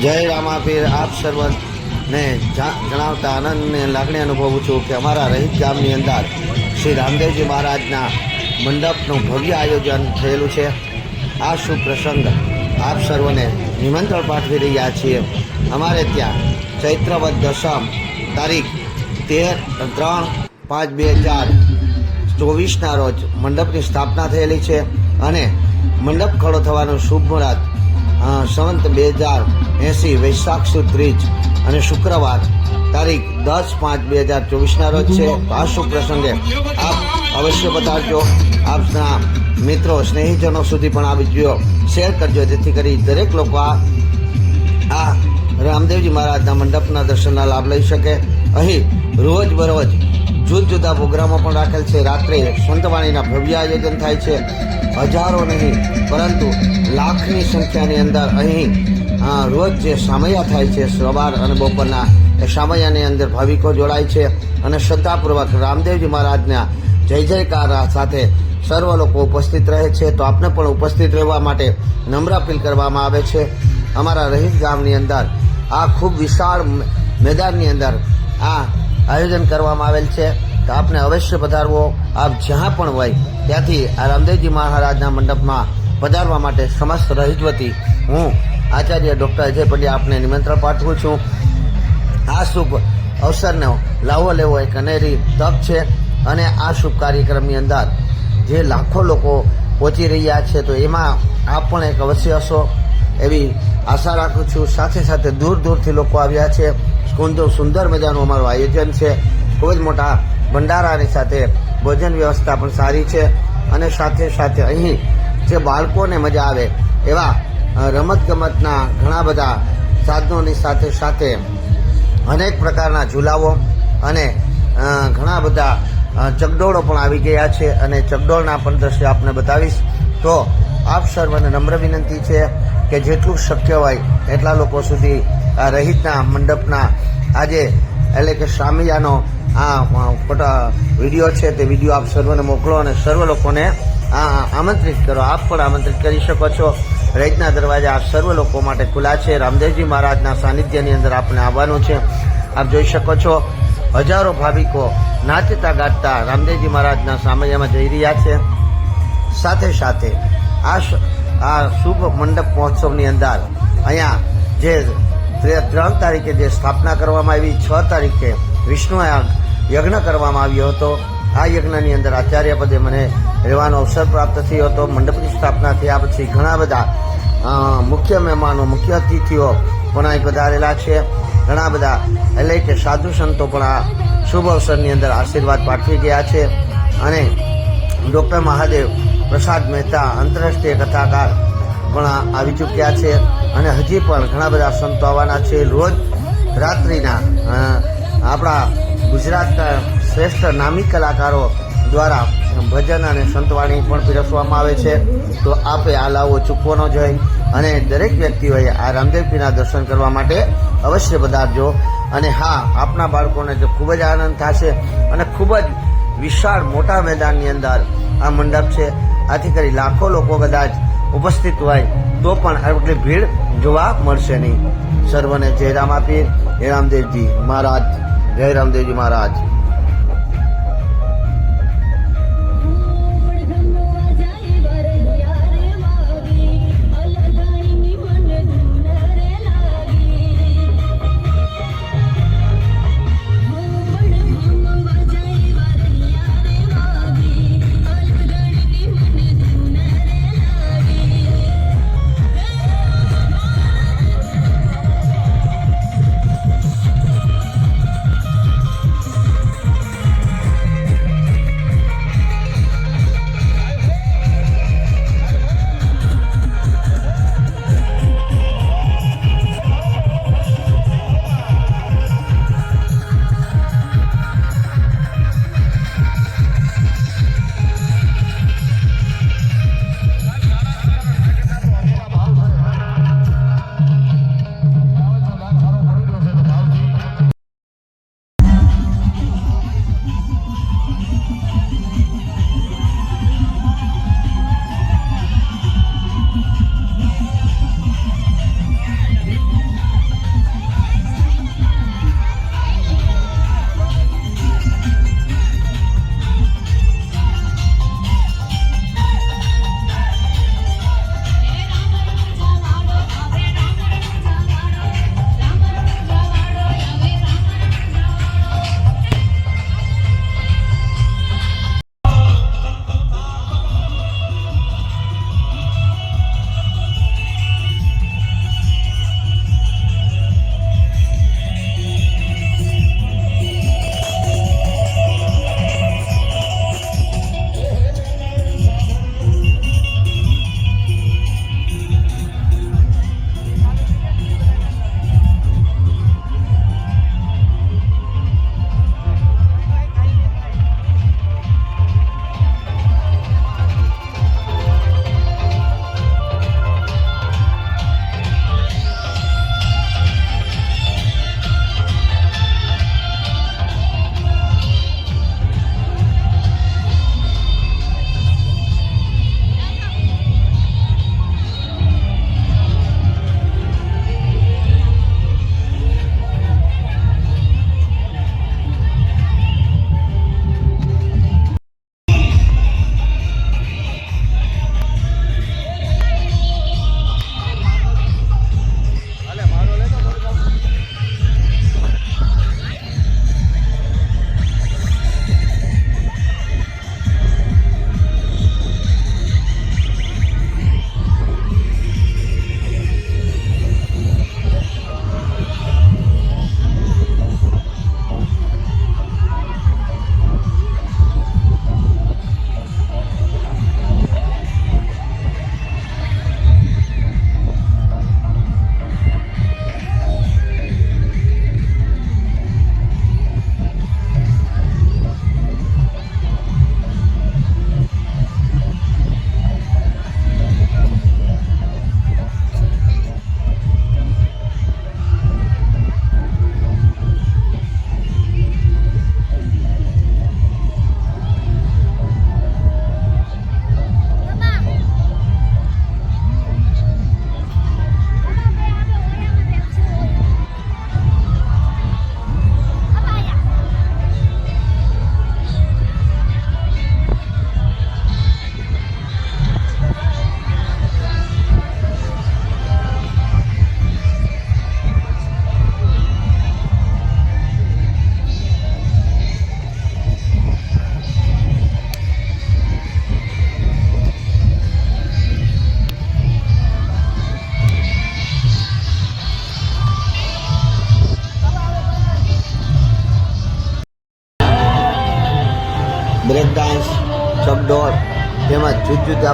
જય રામાપીર, આપ સર્વને જણાવતા આનંદને લાગણી અનુભવું છું કે અમારા રહીત ગામની અંદર શ્રી રામદેવજી મહારાજના મંડપનું ભવ્ય આયોજન થયેલું છે. આ શુભ પ્રસંગ આપ સર્વને નિમંત્રણ પાઠવી રહ્યા છીએ. અમારે ત્યાં ચૈત્રવત દશમ તારીખ તેર ત્રણ પાંચ બે હજાર ચોવીસના રોજ મંડપની સ્થાપના થયેલી છે અને મંડપ ખડો થવાનું શુભ મુહૂર્ત સંવંત બે હજાર એંસી વૈશાખ સુદ ત્રીજ અને શુક્રવાર તારીખ દસ પાંચ બે હજાર ચોવીસના રોજ છે. આ શુભ પ્રસંગે આપ અવશ્ય બતાવજો આપના મિત્રો, સ્નેહીજનો સુધી પણ આ વીડિયો શેર કરજો, જેથી કરી દરેક લોકો આ રામદેવજી મહારાજના મંડપના દર્શનના લાભ લઈ શકે. અહીં રોજ બરોજ જુદા જુદા પ્રોગ્રામો પણ રાખેલ છે. રાત્રે સંતવાણીના ભવ્ય આયોજન થાય છે. હજારો નહીં, પરંતુ લાખની સંખ્યાની અંદર અહીં રોજ જે સામૈયા થાય છે, સવાર અને બપોરના, એ સામૈયાની અંદર ભાવિકો જોડાય છે અને શ્રદ્ધાપૂર્વક રામદેવજી મહારાજના જય જયકાર સાથે સર્વ લોકો ઉપસ્થિત રહે છે. તો આપને પણ ઉપસ્થિત રહેવા માટે નમ્ર અપીલ કરવામાં આવે છે. અમારા રહીત ગામની અંદર આ ખૂબ વિશાળ મેદાનની અંદર આ આયોજન કરવામાં આવેલ છે તો આપને અવશ્ય પધારવો. આપ જ્યાં પણ હોય, ત્યાંથી આ રામદેવજી મહારાજના મંડપમાં પધારવા માટે સમસ્ત રહીત વતી હું, આચાર્ય ડૉક્ટર અજય પંડ્યા, આપને નિમંત્રણ પાઠવું છું. આ શુભ અવસરનો લાવો લેવો એક અનેરી તક છે અને આ શુભ કાર્યક્રમની અંદર જે લાખો લોકો પહોંચી રહ્યા છે, તો એમાં આપ પણ એક અવશ્ય હશો એવી આશા રાખું છું. સાથે સાથે દૂર દૂરથી લોકો આવ્યા છે. સુંદર મજાનું અમારું આયોજન છે. ખૂબ જ મોટા ભંડારાની સાથે ભોજન વ્યવસ્થા પણ સારી છે અને સાથે સાથે અહીં જે બાળકોને મજા આવે એવા રમતગમતના ઘણા બધા સાધનોની સાથે સાથે અનેક પ્રકારના ઝૂલાઓ અને ઘણા બધા ચગડોળો પણ આવી ગયા છે અને ચગડોળના પણ દ્રશ્ય આપને બતાવીશ. તો આપ સર્વને નમ્ર વિનંતી છે કે જેટલું શક્ય હોય એટલા લોકો સુધી રહિતના મંડપના આજે એટલે કે સામિયાનો આ ફોટા, વીડિયો છે તે વીડિયો આપ સર્વને મોકલો અને સર્વ લોકોને આ આમંત્રિત કરો. આપ પણ આમંત્રિત કરી શકો છો. રહીતના દરવાજા આ સર્વ લોકો માટે ખુલ્લા છે. રામદેવજી મહારાજના સાનિધ્યની અંદર આપને આવવાનું છે. આપ જોઈ શકો છો, હજારો ભાવિકો નાચતા ગાતા રામદેવજી મહારાજના સામૈયામાં જઈ રહ્યા છે. સાથે સાથે આ આ શુભ મંડપ મહોત્સવની અંદર અહીંયા જે ત્રણ તારીખે જે સ્થાપના કરવામાં આવી, છ તારીખે વિષ્ણુ યજ્ઞ કરવામાં આવ્યો હતો. આ યજ્ઞની અંદર આચાર્ય પદે મને રહેવાનો અવસર પ્રાપ્ત થયો હતો. મંડપની સ્થાપના થયા પછી ઘણા બધા મુખ્ય મહેમાનો, મુખ્ય અતિથિઓ પણ અહીં પધારેલા છે. ઘણા બધા, એટલે કે સાધુ સંતો પણ આ શુભ અવસરની અંદર આશીર્વાદ પાઠવી ગયા છે. અને ડૉક્ટર મહાદેવ પ્રસાદ મહેતા, આંતરરાષ્ટ્રીય કથાકાર પણ આવી ચૂક્યા છે અને હજી પણ ઘણા બધા સંતો આવવાના છે રોજ રાત્રિના આપણા ગુજરાતના શ્રેષ્ઠ નામી કલાકારો દ્વારા ભજન અને સંતવાણી પણ પીરસવામાં આવે છે. તો આપે આ લાવો ચૂકવો ન જોઈએ અને દરેક વ્યક્તિઓએ આ રામદેવપીના દર્શન કરવા માટે અવશ્ય પધારજો. અને હા, આપના બાળકોને તો ખૂબ જ આનંદ થશે અને ખૂબ જ વિશાળ મોટા મેદાનની અંદર આ મંડપ છે. આથી કરી લાખો લોકો કદાચ ઉપસ્થિત હોય, તો પણ આટલી ભીડ જોવા મળશે નહીં. સર્વને જય રામ આપી જય રામદેવજી મહારાજ, જય રામદેવજી મહારાજ.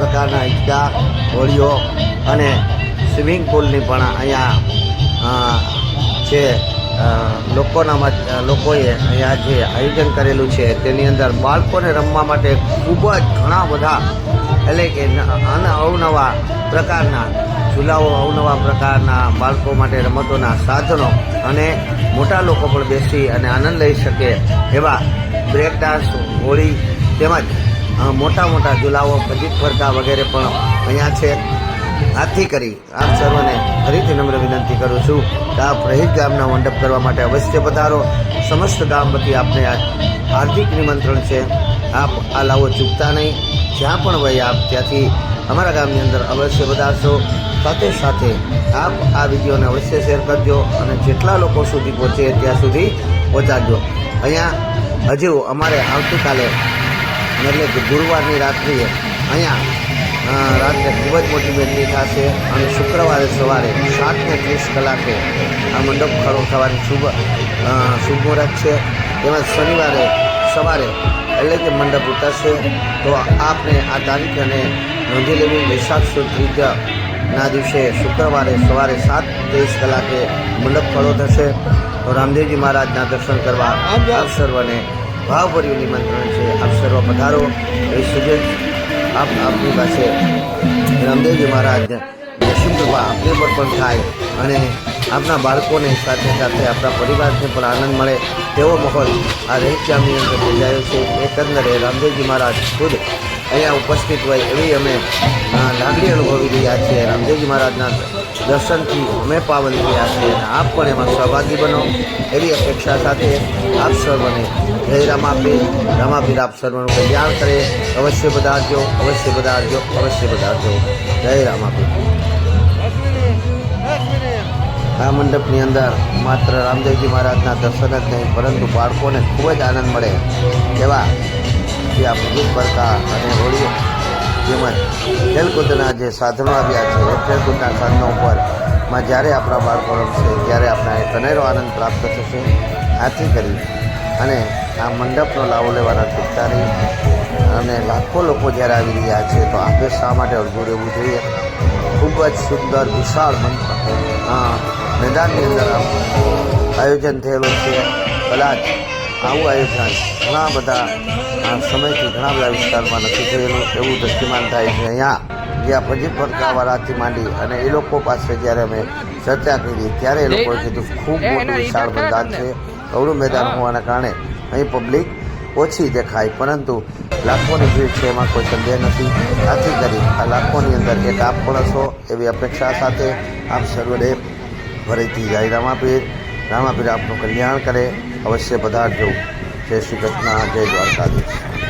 પ્રકારના હિંચકા હોળીઓ અને સ્વિમિંગ પુલની પણ અહીંયા જે લોકોના લોકોએ અહીંયા જે આયોજન કરેલું છે તેની અંદર બાળકોને રમવા માટે ખૂબ જ ઘણા બધા, એટલે કે અવનવા પ્રકારના ઝૂલાઓ અવનવા પ્રકારના બાળકો માટે રમતોના સાધનો અને મોટા લોકો પણ બેસી અને આનંદ લઈ શકે એવા બ્રેક ડાન્સ હોળી તેમજ મોટા મોટા ઝુલાઓ પજીત ફરકા વગેરે પણ અહીંયા છે. આથી કરી આપ સર્વને ફરીથી નમ્ર વિનંતી કરું છું કે આપ રહીત ગામના મંડપ કરવા માટે અવશ્ય પધારો. સમસ્ત ગામ વતી આપને આ હાર્દિક નિમંત્રણ છે. આપ આ લાવો ચૂકતા નહીં. જ્યાં પણ વહી આપ ત્યાંથી અમારા ગામની અંદર અવશ્ય પધારશો. સાથે સાથે આપ આ વિડીયોને અવશ્ય શેર કરજો અને જેટલા લોકો સુધી પહોંચે ત્યાં સુધી પહોંચાડજો. અહીંયા હજુ અમારે આવતીકાલે એટલે ગુરુવારની રાત્રિએ અહીંયા રાત્રે ખૂબ જ મોટી બેઠી થશે અને શુક્રવારે સવારે સાત ને ત્રીસ કલાકે આ મંડપ ખડો થવાની શુભ શુભ મુહૂર્ત છે. તેમજ શનિવારે સવારે એટલે કે મંડપ ઉતરશે. તો આપણે આ તારીખ અને નોંધી લેવી વૈશાખ સુદ ત્રીજા દિવસે શુક્રવારે સવારે સાત ત્રીસ કલાકે મંડપ ખડો થશે. તો રામદેવજી મહારાજના દર્શન કરવા આપ સર્વને ભાવભર્યું નિમંત્રણ છે. આપ સર્વ પધારો. એ સુજેત આપ આપની પાસે રામદેવજી મહારાજને દર્શન કરવા આપને પર પણ થાય અને આપના બાળકોને સાથે સાથે આપણા પરિવારને પણ આનંદ મળે તેવો માહોલ આ રહીત ગામની અંદર યોજાયો છે. એકંદરે રામદેવજી મહારાજ ખુદ અહીંયા ઉપસ્થિત હોય એવી અમે લાગણી અનુભવી રહ્યા છીએ. રામદેવજી મહારાજના દર્શનથી અમે પાવન થયા છીએ આપ પણ એમાં સહભાગી બનો એવી અપેક્ષા સાથે આપ સર્વને જય રામાપીર રામાપીર આપ સર્વનું કલ્યાણ કરે. અવશ્ય પધારજો અવશ્ય પધારજો અવશ્ય પધારજો. જય રામાપીર આ મંડપની અંદર માત્ર રામદેવજી મહારાજના દર્શન જ નહીં, પરંતુ બાળકોને ખૂબ જ આનંદ મળે એવા જે આ પ્રદીપ બરકા અને હોળીઓ. તેમજ ખેલકૂદના જે સાધનો આવ્યા છે, એ ખેલકૂદના સાધનો ઉપરમાં જ્યારે આપણા બાળકો રમશે, ત્યારે આપણા એ કનેરો આનંદ પ્રાપ્ત થશે. આથી કરી અને આ મંડપનો લાવો લેવાના ચૂકતા નહીં અને લાખો લોકો જ્યારે આવી રહ્યા છે તો આપણે શા માટે અડધું રહેવું જોઈએ? ખૂબ જ સુંદર વિશાળ મેદાનની અંદર આયોજન થયેલું છે. કદાચ આવું આયોજન ઘણા બધા આ સમયથી ઘણા બધા વિસ્તારમાં નથી થયેલું એવું દ્રષ્ટિમાન થાય છે. અહીંયા જે આ પરકાવાળાથી માંડી અને એ લોકો પાસે જ્યારે અમે ચર્ચા કરી ત્યારે એ લોકોએ કીધું ખૂબ મોટું વિશાળ મેદાન છે. અવળું મેદાન હોવાના કારણે અહીં પબ્લિક ઓછી દેખાય, પરંતુ લાખોની ભીડ છે, એમાં કોઈ સંદેહ નથી. આથી કરી આ લાખોની અંદર એક આપ છો એવી અપેક્ષા સાથે આપ સર્વને ફરીથી જાય રામાપીર. રામાપીર આપનું કલ્યાણ કરે. અવશ્ય પધારજો. જય શ્રી કૃષ્ણ, જય દ્વારકાધીશ.